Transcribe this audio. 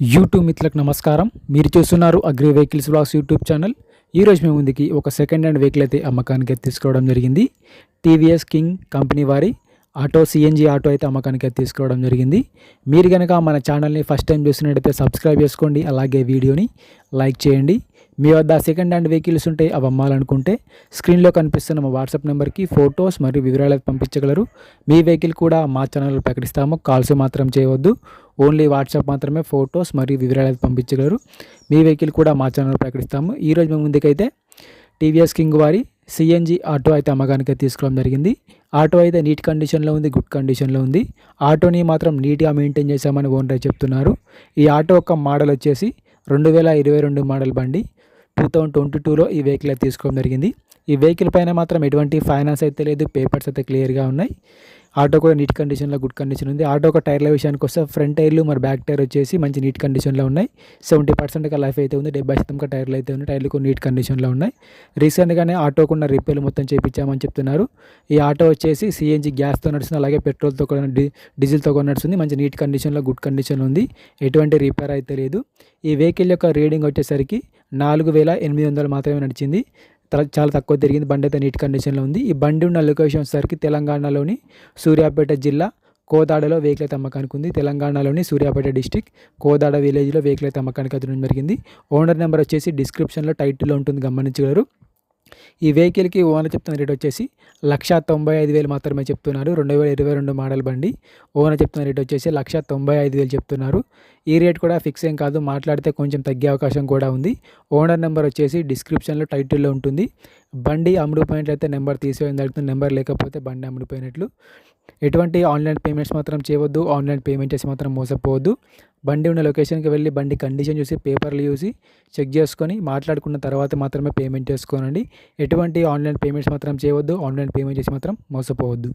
YouTube మిత్రులకు నమస్కారం. మీరు చూస్తున్నారు agri vehicles blogs YouTube channel. ఈరోజు మేము ముందుకి ఒక సెకండ్ హ్యాండ్ వెహికల్ అయితే అమ్మకానికి అయితే తీసుకోవడం జరిగింది. టీవీఎస్ కింగ్ కంపెనీ వారి ఆటో సిఎన్జి ఆటో అయితే అమ్మకానికి అయితే తీసుకోవడం జరిగింది. మీరు కనుక మన ఛానల్ని ఫస్ట్ టైం చూసినట్టయితే సబ్స్క్రైబ్ చేసుకోండి. అలాగే వీడియోని లైక్ చేయండి. మీ వద్ద సెకండ్ హ్యాండ్ వెహికల్స్ ఉంటే అవి అమ్మాలనుకుంటే స్క్రీన్లో కనిపిస్తున్న మా వాట్సాప్ నెంబర్కి ఫొటోస్ మరియు వివరాలు అయితే పంపించగలరు. మీ వెహికల్ కూడా మా ఛానల్లో ప్రకటిస్తాము. కాల్స్ మాత్రం చేయవద్దు. ఓన్లీ వాట్సాప్ మాత్రమే ఫొటోస్ మరియు వివరాలు అయితే పంపించగలరు. మీ వెహికల్ కూడా మా ఛానల్ ప్రకటిస్తాము. ఈరోజు మేము ముందుకైతే టీవీఎస్ కింగ్ వారి సిఎన్జి ఆటో అయితే అమ్మకానికి తీసుకోవడం జరిగింది. ఆటో అయితే నీట్ కండిషన్లో ఉంది గుడ్ కండిషన్లో ఉంది. ఆటోని మాత్రం నీట్గా మెయింటైన్ చేశామని ఓనర్ చెప్తున్నారు. ఈ ఆటో యొక్క మోడల్ వచ్చేసి రెండు వేల ఇరవై రెండు మోడల్ బండి. టూ థౌజండ్ ట్వంటీ టూలో ఈ వెహికల్ అయితే తీసుకోవడం జరిగింది. ఈ వెహికల్ పైన మాత్రం ఎటువంటి ఫైనాన్స్ అయితే లేదు పేపర్స్ అయితే క్లియర్గా ఉన్నాయి. ఆటో కూడా నీట్ కండిషన్లో గుడ్ కండిషన్ ఉంది. ఆటో ఒక టైర్ల విషయానికి వస్తే ఫ్రంట్ టైర్లు మరి బ్యాక్ టైర్ వచ్చేసి మంచి నీట్ కండిషన్లో ఉన్నాయి. సెవెంటీ పర్సెంట్ లైఫ్ అయితే ఉంది. డెబ్బై శాతం టైర్లు అయితే ఉన్నాయి. టైర్లు కూడా నీట్ కండిషన్లో ఉన్నాయి. రీసెంట్గానే ఆటోకున్న రిపేర్లు మొత్తం చేయించామని చెప్తున్నారు. ఈ ఆటో వచ్చేసి సిఎన్జి గ్యాస్తో నడుస్తుంది. అలాగే పెట్రోల్తో కూడా డీజిల్తో కూడా నడుస్తుంది. మంచి నీట్ కండిషన్లో గుడ్ కండిషన్లో ఉంది. ఎటువంటి రిపేర్ అయితే లేదు. ఈ వెహికల్ యొక్క రీడింగ్ వచ్చేసరికి నాలుగు వేల ఎనిమిది వందలు మాత్రమే నడిచింది. చాలా తక్కువ తిరిగింది. బండి అయితే నీట్ కండిషన్లో ఉంది. ఈ బండి ఉన్న లొకేషన్ వచ్చేసరికి తెలంగాణలోని సూర్యాపేట జిల్లా కోదాడలో వెహికల్ అమ్మకానికి ఉంది. తెలంగాణలోని సూర్యాపేట డిస్టిక్ కోదాడ విలేజ్లో వెహికల్ తమ్మకానికి అమ్మకానికి జరిగింది ఓనర్ నెంబర్ వచ్చేసి డిస్క్రిప్షన్లో టైటిల్లో ఉంటుంది. గమనించగలరు. ఈ వెహికల్కి ఓనర్ చెప్తున్న రేట్ వచ్చేసి లక్ష తొంభై ఐదు వేలు మాత్రమే చెప్తున్నారు. రెండు వేల ఇరవై రెండు మోడల్ బండి. ఓనర్ చెప్తున్న రేట్ వచ్చేసి లక్ష తొంభై ఐదు వేలు చెప్తున్నారు. ఈ రేట్ కూడా ఫిక్స్ ఏం కాదు. మాట్లాడితే కొంచెం తగ్గే అవకాశం కూడా ఉంది. ఓనర్ నెంబర్ వచ్చేసి డిస్క్రిప్షన్లో టైటిల్లో ఉంటుంది. బండి అమ్ముడుపోయినట్లయితే నెంబర్ తీసేయడం జరుగుతుంది. నెంబర్ లేకపోతే బండి అమ్ముడుపోయినట్లు. ఎటువంటి ఆన్లైన్ పేమెంట్స్ మాత్రం చేయవద్దు. ఆన్లైన్ పేమెంట్ చేసి మాత్రం మోసపోవద్దు. బండి ఉన్న లొకేషన్కి వెళ్ళి బండి కండిషన్ చూసి పేపర్లు చూసి చెక్ చేసుకొని మాట్లాడుకున్న తర్వాత మాత్రమే పేమెంట్ చేసుకోనండి. ఎటువంటి ఆన్లైన్ పేమెంట్స్ మాత్రం చేయవద్దు. ఆన్లైన్ పేమెంట్ చేసి మాత్రం మోసపోవద్దు.